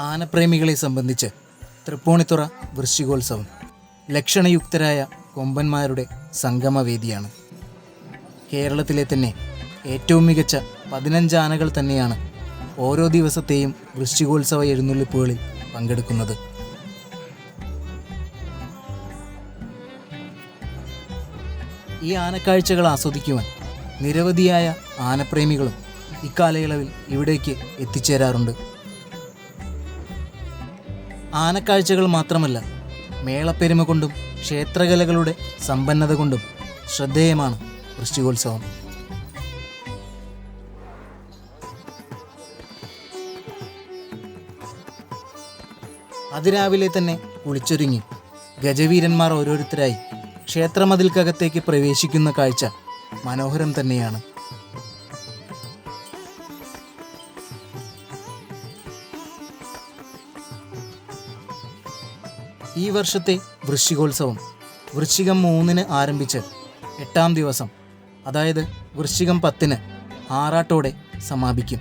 ആനപ്രേമികളെ സംബന്ധിച്ച് തൃപ്പൂണിത്തുറ വൃശ്ചികോത്സവം ലക്ഷണയുക്തരായ കൊമ്പന്മാരുടെ സംഗമവേദിയാണ്. കേരളത്തിലെ തന്നെ ഏറ്റവും മികച്ച പതിനഞ്ച് ആനകൾ തന്നെയാണ് ഓരോ ദിവസത്തെയും വൃശ്ചികോത്സവ എഴുന്നള്ളിപ്പുകളിൽ പങ്കെടുക്കുന്നത്. ഈ ആനക്കാഴ്ചകൾ ആസ്വദിക്കുവാൻ നിരവധിയായ ആനപ്രേമികളും ഇക്കാലയളവിൽ ഇവിടേക്ക് എത്തിച്ചേരാറുണ്ട്. ആനക്കാഴ്ചകൾ മാത്രമല്ല മേളപ്പെരുമ കൊണ്ടും ക്ഷേത്രകലകളുടെ സമ്പന്നത കൊണ്ടും ശ്രദ്ധേയമാണ് വൃശ്ചികോത്സവം. അതിരാവിലെ തന്നെ കുളിച്ചൊരുങ്ങി ഗജവീരന്മാർ ഓരോരുത്തരായി ക്ഷേത്രമതിൽക്കകത്തേക്ക് പ്രവേശിക്കുന്ന കാഴ്ച മനോഹരം തന്നെയാണ്. ഈ വർഷത്തെ വൃശ്ചികോത്സവം വൃശ്ചികം മൂന്നിന് ആരംഭിച്ച് എട്ടാം ദിവസം അതായത് വൃശ്ചികം പത്തിന് ആറാട്ടോടെ സമാപിക്കും.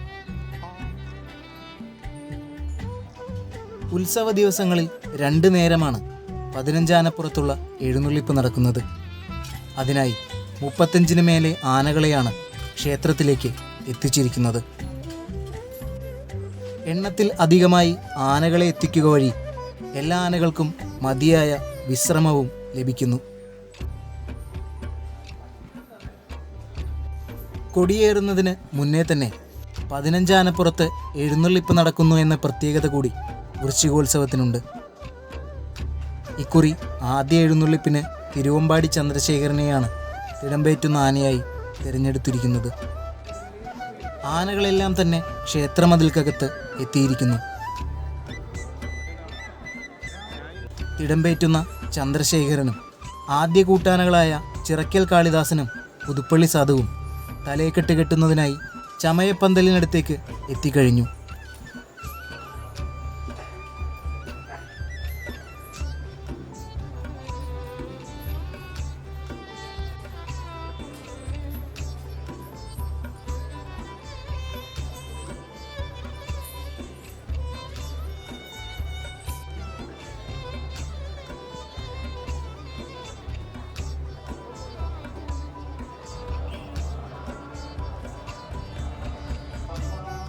ഉത്സവ ദിവസങ്ങളിൽ രണ്ട് നേരമാണ് പതിനഞ്ചാനപ്പുറത്തുള്ള എഴുന്നള്ളിപ്പ് നടക്കുന്നത്. അതിനായി മുപ്പത്തഞ്ചിന് മേലെ ആനകളെയാണ് ക്ഷേത്രത്തിലേക്ക് എത്തിച്ചിരിക്കുന്നത്. എണ്ണത്തിൽ അധികമായി ആനകളെ എത്തിക്കുക വഴി എല്ലാ ആനകൾക്കും മതിയായ വിശ്രമവും ലഭിക്കുന്നു. കൊടിയേറുന്നതിന് മുന്നേ തന്നെ പതിനഞ്ചാനപ്പുറത്ത് എഴുന്നള്ളിപ്പ് നടക്കുന്നു എന്ന പ്രത്യേകത കൂടി വൃശ്ചികോത്സവത്തിനുണ്ട്. ഇക്കുറി ആദ്യ എഴുന്നള്ളിപ്പിന് തിരുവമ്പാടി ചന്ദ്രശേഖരനെയാണ് തിടമ്പേറ്റുന്ന ആനയായി തിരഞ്ഞെടുത്തിരിക്കുന്നത്. ആനകളെല്ലാം തന്നെ ക്ഷേത്രമതിൽക്കകത്ത് എത്തിയിരിക്കുന്നു. തിടമ്പേറ്റുന്ന ചന്ദ്രശേഖരനും ആദ്യ കൂട്ടാനകളായ ചിറക്കൽ കാളിദാസനും പുതുപ്പള്ളി സാധുവും തലയെക്കെട്ട് കെട്ടുന്നതിനായി ചമയപ്പന്തലിനടുത്തേക്ക് എത്തിക്കഴിഞ്ഞു.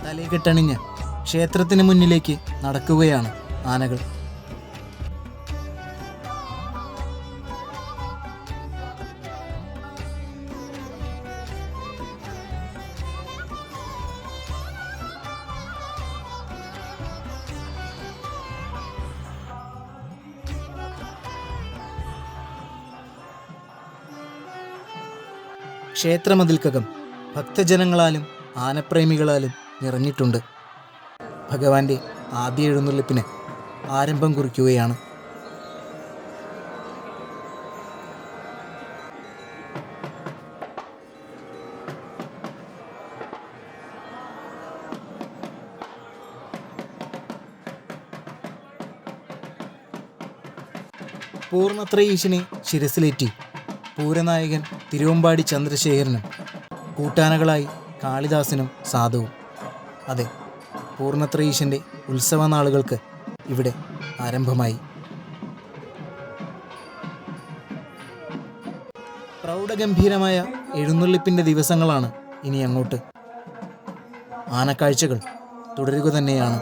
തലയെക്കെട്ടണിഞ്ഞ് ക്ഷേത്രത്തിന് മുന്നിലേക്ക് നടക്കുകയാണ് ആനകൾ. ക്ഷേത്രമതിൽക്കകം ഭക്തജനങ്ങളാലും ആനപ്രേമികളാലും നിറഞ്ഞിട്ടുണ്ട്. ഭഗവാന്റെ ആദ്യ എഴുന്നള്ളിപ്പിന് ആരംഭം കുറിക്കുകയാണ്. പൂർണത്ര ഈശിനെ ശിരസിലേറ്റി പൂരനായകൻ തിരുവമ്പാടി ചന്ദ്രശേഖരനും കൂട്ടാനകളായി കാളിദാസനും സാധുവും. അതെ പൂർണത്ര ഈശന്റെ ഉത്സവ നാളുകൾക്ക് ഇവിടെ ആരംഭമായി. പ്രൗഢഗംഭീരമായ എഴുന്നള്ളിപ്പിന്റെ ദിവസങ്ങളാണ് ഇനി അങ്ങോട്ട്. ആനക്കാഴ്ചകൾ തുടരുക തന്നെയാണ്.